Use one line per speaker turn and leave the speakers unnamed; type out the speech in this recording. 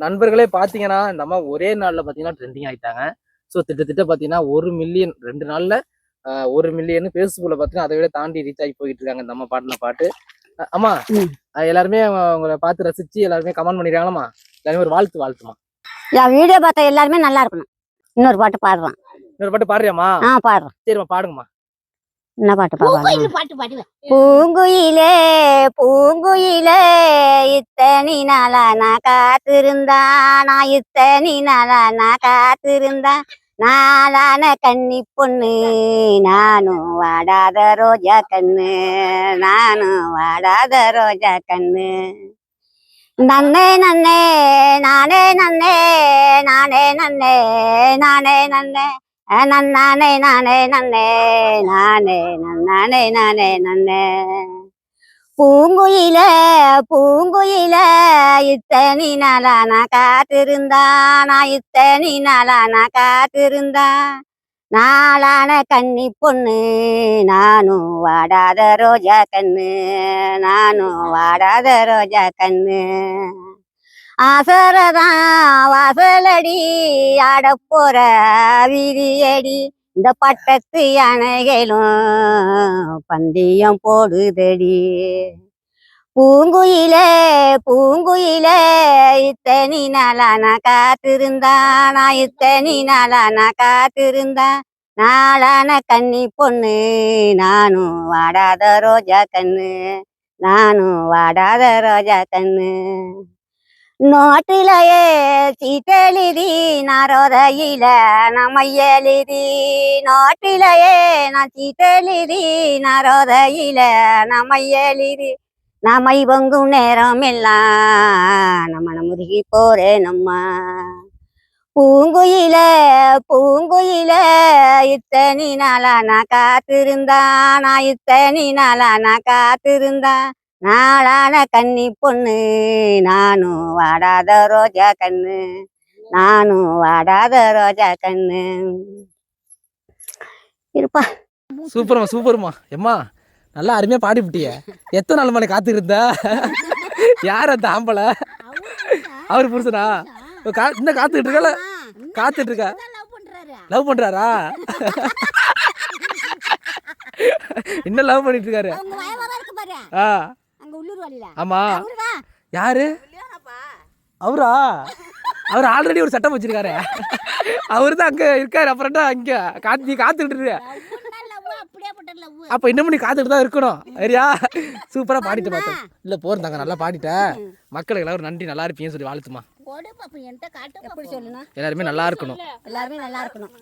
நண்பர்களே பார்த்தீங்கன்னா இந்த அம்மா ஒரே நாளில் பார்த்தீங்கன்னா ட்ரெண்டிங் ஆயிட்டாங்க. ஸோ திட்டத்திட்ட பார்த்தீங்கன்னா ஒரு மில்லியன் ரெண்டு நாளில் ஒரு மில்லியன் ஃபேஸ்புக்கில் பார்த்தீங்கன்னா அதை விட தாண்டி ரீச் ஆகி போயிட்டு இருக்காங்க இந்த அம்மா பாட்டின பாட்டு. அம்மா எல்லாருமே உங்களை பார்த்து ரசிச்சு எல்லாருமே கமெண்ட் பண்ணிடுறாங்களாம்மா எல்லாருமே ஒரு வாழ்த்து வாழ்த்துமா
என் வீடியோ பார்த்த எல்லாருமே நல்லா இருக்கணும். இன்னொரு பாட்டு பாடுறான்
இன்னொரு பாட்டு பாடுறியாம்மா?
ஆ பாடுறான்
சரிம்மா பாடுங்கம்மா.
என்ன பாட்டு பாடுறான்
பூங்குயில்
பூங்குயிலே இத்தனி நாளா நான் காத்திருந்தா நான் இத்தனி நாளா நான் காத்திருந்தா நாளான கன்னி பொண்ணு நானும் வாடாத ரோஜா கண்ணு நானும் வாடாத ரோஜா கண்ணு. நன்னே நன்னே நானே நன்னே நானே நன்னே நானே நன்னே. நன்னானே நானே நன்னே நானே நன்னானே நானே நன்னே. பூங்குயில பூங்குயில இத்தனி நாளா நான் காத்திருந்தா நான் இத்தனி நாளா நான் காத்திருந்தா நாளான கன்னி பொண்ணு நானும் வாடாத ரோஜா கண்ணு நானும் வாடாத ரோஜா கண்ணு. அசரதான் வாசலடி ஆட போற விதியடி. இந்த பட்டத்து யானைகளும் பந்தயம் போடுதடி. பூங்குயிலே பூங்குயிலே இத்தனி நாளா நான் காத்திருந்தா நான் இத்தனி நாளா நான் காத்திருந்தா. நாளான கன்னி பொண்ணு நானும் வாடாத ரோஜா கண்ணு நானும் வாடாத ரோஜா கண்ணு. நோட்டிலேயே சீட்டெழுதி நரோதையில நம்ம எழுதி நோட்டிலேயே நான் சீட்டெழுதி நரோதையில நம்ம எழுதி நாமை பொங்கும் நேரம் எல்லாம் நம்ம முருகி போறே நம்ம. பூங்குயில பூங்குயில இத்தனி நாளா நான் காத்திருந்தான். நான் இத்தனி நாளா நான் காத்திருந்தான். நாளான கன்னி பொண்ணு நானும் வாடாத ரோஜா கண்ணு நானும் வாடாத ரோஜா கண்ணு. இருப்பா.
சூப்பர்மா சூப்பர்மா. எம்மா நல்லா அருமையா பாடிவிட்டிய. எத்தனை நாள் மேலே காத்திருந்தா யார் அந்த ஆம்பளை? அவர் புருஷனா? இன்னும் காத்துக்கிட்டு இருக்கல? காத்துட்டு இருக்கா?
லவ் பண்றாரு?
லவ் பண்றாரா இன்னும் லவ் பண்ணிட்டு இருக்காரு. ஆ. ஆமா. யாரு? அவரா? அவர் ஆல்ரெடி ஒரு சட்டம் வச்சிருக்காரு. அவர் தான் அங்க இருக்காரு அப்புறம் தான் அங்க காத்து நீ காத்துக்கிட்டு இருக்க
லவ் அப்படியே பட்ட லவ்
அப்ப இன்னமும் நீ காத்துக்கிட்டு தான் இருக்கணும். சரியா? சூப்பரா பாடிட்டு பார்த்தேன் இல்ல போறதாங்க நல்லா பாடிட்டேன் மக்களுக்கு எல்லாரும் நன்றி நல்லா இருப்பீங்கன்னு சொல்லி வாழ்த்துமா. எல்லாருமே நல்லா இருக்கணும்.
எல்லாருமே நல்லா இருக்கணும்.